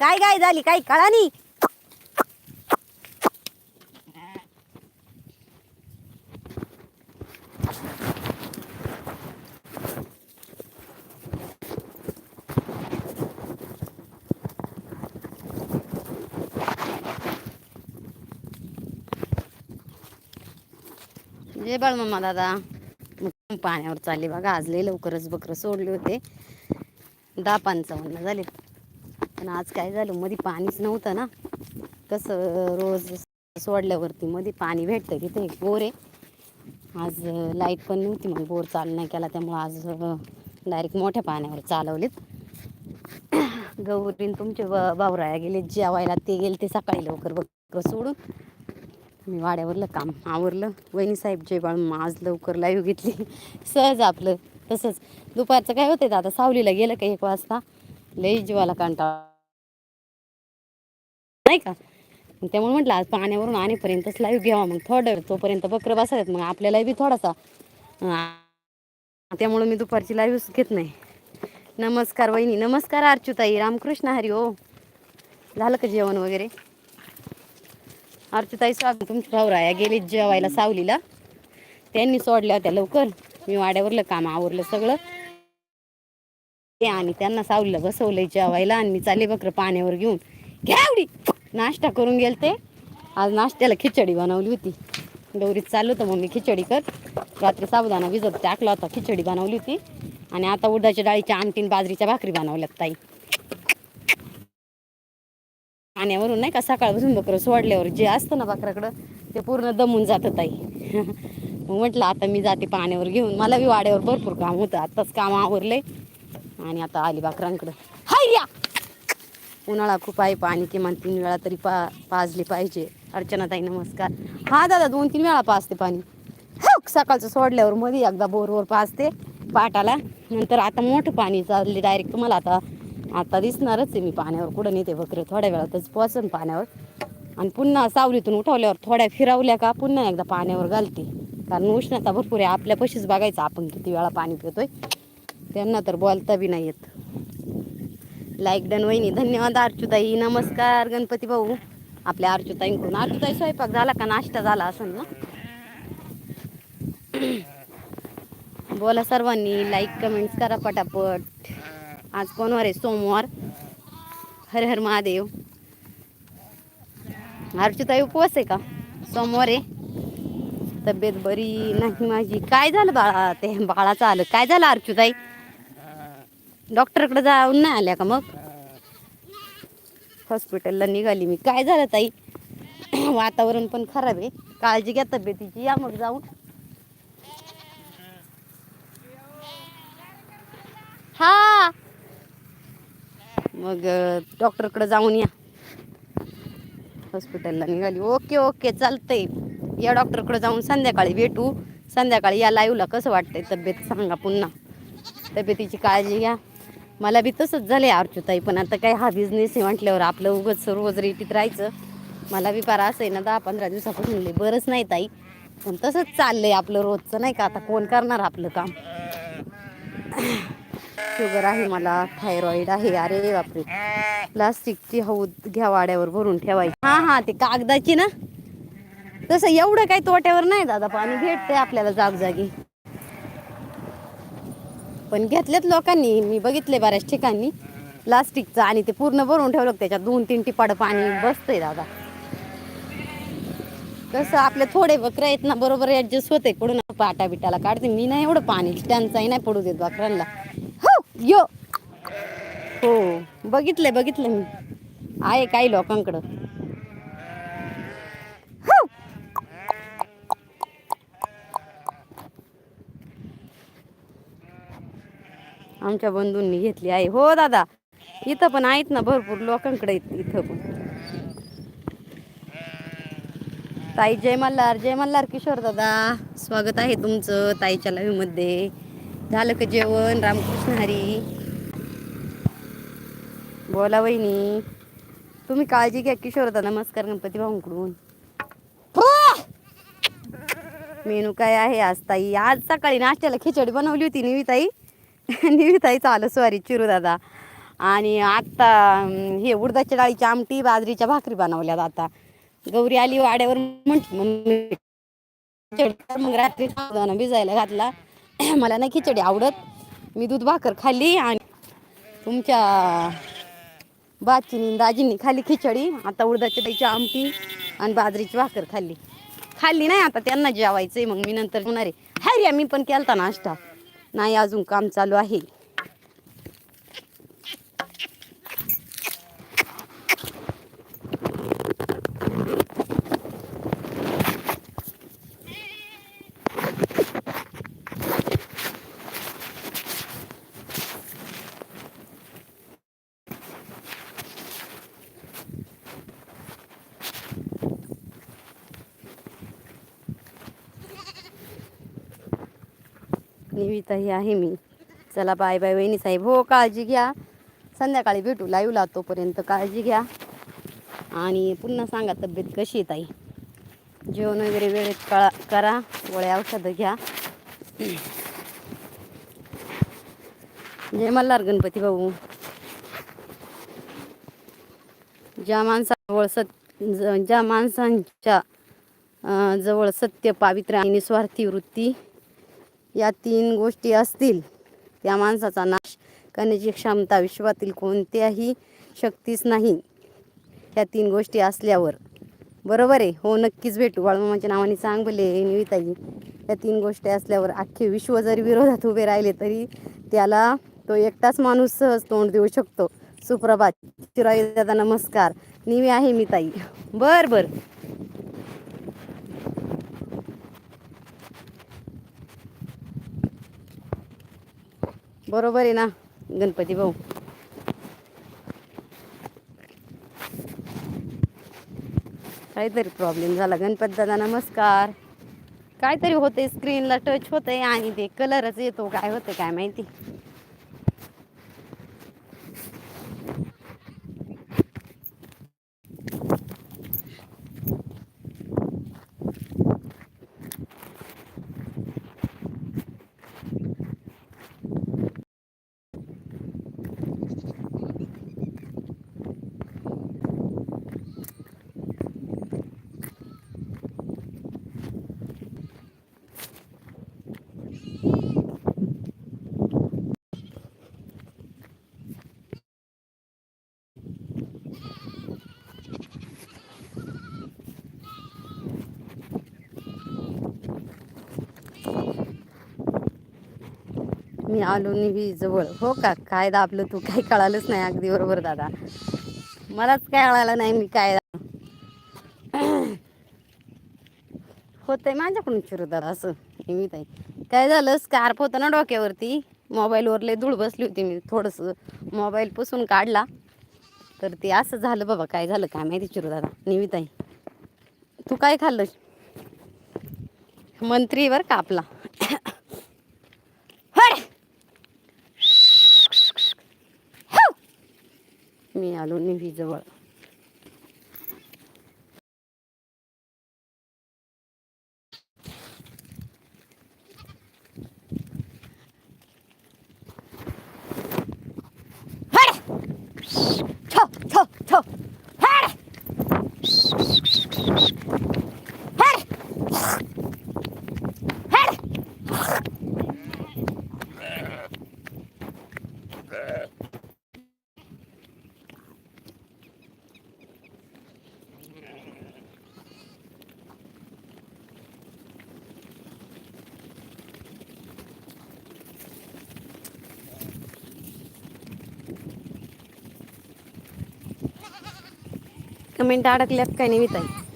काय काय झाली काही कळा नाही. जय बाळ मम्मा दादा. पाण्यावर चालले बघा. आजले लवकरच बकरं सोडले होते. दहा पंचावन्न झाले. पण आज काय झालं मध्ये पाणीच नव्हतं ना. कसं रोज सोडल्यावरती मध्ये पाणी भेटतं तिथे एक बोर आहे. आज लाइट पण नव्हती मग बोर चालू नाही केला त्यामुळं आज डायरेक्ट मोठ्या पाण्यावर चालवलेत. गौरीन तुमचे बावराया गेले जेवायला ते गेले ते सकाळी लवकर बघ सोडून. मी वाड्यावरलं काम आवरलं. वहिनी साहेब जय बाळ आज लवकर लाईव्ह घेतली. सहज आपलं तसंच. दुपारचं काय होतं आता सावलीला गेलं का एक वाजता? लई जीवाला कंटाळा नाही का? त्यामुळे म्हटलं आज पाण्यावरून आणेपर्यंतच लाईव्ह घ्यावा मग थोडं तोपर्यंत बकरं बसायत मग आपल्यालाही बी थोडासा. त्यामुळं मी दुपारची लाईव्हच घेत नाही. नमस्कार वहिनी नमस्कार अर्चुताई रामकृष्ण हरी ओ. झालं का जेवण वगैरे? अर्चुताई स्वागत तुमच्या भाऊराया गेले जेवायला सावलीला. त्यांनी सोडल्या होत्या लवकर. मी वाड्यावरलं काम आवरलं सगळं. ते आणि त्यांना सावलीला बसवलंय जेवायला आणि मी चाले बकरं पाण्यावर घेऊन. घ्या नाश्ता करून गेलते. आज नाश्त्याला खिचडी बनवली होती. डोरीत चालू होतं मग मी खिचडी कर. रात्री साबुदाणा भिजत टाकला होता खिचडी बनवली होती. आणि आता उडदाच्या डाळीच्या आणतीन बाजरीच्या भाकरी बनवल्यात ताई. पाण्यावरून नाही का सकाळपासून बकरं सोडल्यावर जे असतं ना बकराकडं ते पूर्ण दमून जातं ताई. मग म्हटलं आता मी जाते पाण्यावर घेऊन. मला बी वाड्यावर भरपूर काम होतं. आत्ताच काम आवरले आणि आता आली बकरांकडं. हाय या उन्हाळा खूप आहे पाणी किमान तीन वेळा तरी पा पाजली पाहिजे. अर्चनाताई नमस्कार. हा दादा दोन तीन वेळा पाजते पाणी. हो सकाळचं सोडल्यावर मध्ये एकदा बोरवर पाजते पाटाला. नंतर आता मोठं पाणी चालले डायरेक्ट तुम्हाला आता आता दिसणारच आहे मी पाण्यावर. कुठं नेते बकरे? थोड्या वेळातच पोचन पाण्यावर. आणि पुन्हा सावलीतून उठवल्यावर थोड्या फिरवल्या का पुन्हा एकदा पाण्यावर घालते. कारण उष्णता भरपूर आहे. आपल्या पशीच बघायचं आपण किती वेळा पाणी पितोय. त्यांना तर बोलता बी नाही येत. लाईक डन वहिनी धन्यवाद अर्चुताई नमस्कार गणपती भाऊ. आपल्या अर्चुताईंकडून अर्चुताई स्वयंपाक झाला का? नाश्ता झाला असं ना? बोला सर्वांनी लाईक कमेंट्स करा पटापट. आज कोणवार आहे सोमवार. हर हर महादेव. अर्चुताई उपवास आहे का? सोमवार आहे. तब्येत बरी नाही माझी. काय झालं बाळा? ते बाळाचं आलं. काय झालं अर्चुताई डॉक्टरकडे जाऊन नाही आल्या का मग? हॉस्पिटलला निघाली मी. काय झालं ताई? वातावरण पण खराब आहे. काळजी घ्या तब्येतीची. या मग जाऊन. हा. मग डॉक्टरकडे जाऊन या. हॉस्पिटलला निघाली. Okay okay. चालतंय. या डॉक्टरकडे जाऊन संध्याकाळी भेटू. संध्याकाळी या लाईव्हला कसं वाटतंय तब्येत सांगा पुन्हा. तब्येतीची काळजी घ्या. मला बी तसंच झालंय अर्चुताई पण आता काय हा बिझनेस आहे म्हटल्यावर आपलं उगच रोज रेटीत राहायचं. मला बी पारा असं आहे ना दहा पंधरा दिवसापासून लय बरंच नाही ताई. पण तसंच चाललंय आपलं रोजचं नाही का आता कोण करणार आपलं काम? शुगर आहे मला थायरॉइड आहे अरे बापरे. प्लास्टिकची हौद घ्या वाड्यावर भरून ठेवायची. हा हा ते कागदाची ना. तसं एवढं काही तोट्यावर नाही दादा पाणी भेटते आपल्याला जागजागी. पण घेतलेत लोकांनी. मी बघितले बऱ्याच ठिकाणी. प्लास्टिकचं आणि ते पूर्ण भरून ठेवलं त्याच्यात दोन तीन टिपाड पाणी बसतंय दादा. कसं आपले थोडे बकरे आहेत ना बरोबर ऍडजस्ट होते कुठून पाटा बिटाला काढते. मी नाही एवढं पाणी त्यांचाही नाही पडू देत बकऱ्यांना हो यो. हो बघितलंय बघितलं मी. आहे काही लोकांकडं हो. आमच्या बंधूंनी घेतली आहे. हो दादा इथं पण आहेत ना भरपूर लोकांकडे आहेत इथं पण. ताई जय मल्हार जय मल्हार किशोर दादा. स्वागत आहे तुमचं ताईच्या लाईव्हमध्ये. झालं का जेवण? रामकृष्ण हरी. बोला वहिनी. तुम्ही काळजी घ्या किशोर दादा नमस्कार गणपती भाऊंकडून. हो! मेनू काय आहे आज ताई? आज सकाळी नाश्त्याला खिचडी बनवली होती निविताई निविताईचं आलं सॉरी चिरू दादा आणि आत्ता हे उडदाच्या डाळीची आमटी बाजरीच्या भाकरी बनवल्यात आता. गौरी आली वाड्यावर म्हटली खिचडी. मग रात्री भिजायला घातला. मला नाही खिचडी आवडत. मी दूध भाकर खाल्ली आणि तुमच्या बाचीनी दाजींनी खाल्ली खिचडी. आता उडदाच्या डाळीची आमटी आणि बाजरीची भाकर खाल्ली. खाल्ली नाही आता त्यांना जेवायचंय. मग मी नंतर होणार आहे. हाय रे मी पण केलता नाश्ता. नाही अजून काम चालू आहे. निविता ही आहे मी. चला बाय बाय वहिनी साहेब. हो काळजी घ्या. संध्याकाळी भेटू. लाईव्ह तोपर्यंत काळजी घ्या. आणि पुन्हा सांगा तब्येत कशी आहे जेवण वगैरे वेळेत कळा करा. गोळ्या औषधं घ्या. जय मल्हार गणपती भाऊ ज्या माणसाजवळ सत ज- ज्या माणसांच्या जवळ सत्य पावित्र्य आणि निस्वार्थी वृत्ती या तीन गोष्टी असतील त्या माणसाचा नाश करण्याची क्षमता विश्वातील कोणत्याही शक्तीच नाही. ह्या तीन गोष्टी असल्यावर बरोबर आहे? हो नक्कीच भेटू. बाळमामाच्या नावाने सांग भले निविताई या तीन गोष्टी असल्यावर अख्खे विश्व जरी विरोधात उभे राहिले तरी त्याला तो एकटाच माणूस सहज तोंड देऊ शकतो. सुप्रभात. चिराई दादा नमस्कार. निवी आहे मी ताई. बर बर. बरोबर आहे ना गणपती भाऊ. काहीतरी प्रॉब्लेम झाला. गणपती दादा नमस्कार. काहीतरी होते स्क्रीनला टच होते आणि ते कलरच येतो काय होते काय माहिती. मी आलो निवी जवळ. हो का? काय दाबलं तू काही कळालंच नाही अगदी बरोबर दादा. मलाच काय कळालं नाही मी काय होतंय माझ्याकडून चिरू दादा असं. मी ताई. काय झालं? स्कार्फ होतं ना डोक्यावरती. मोबाईलवर लय धूळ बसली होती मी. थोडंसं मोबाईल पुसून काढला. तर ते असं झालं बाबा. काय झालं? काय माहिती चिरू दादा. निविताई तू काय खाल्लं? मंत्री बर का आपला. मी आलो नेव्हीजवळ कमेंट अडकल्यात काय नाही विताई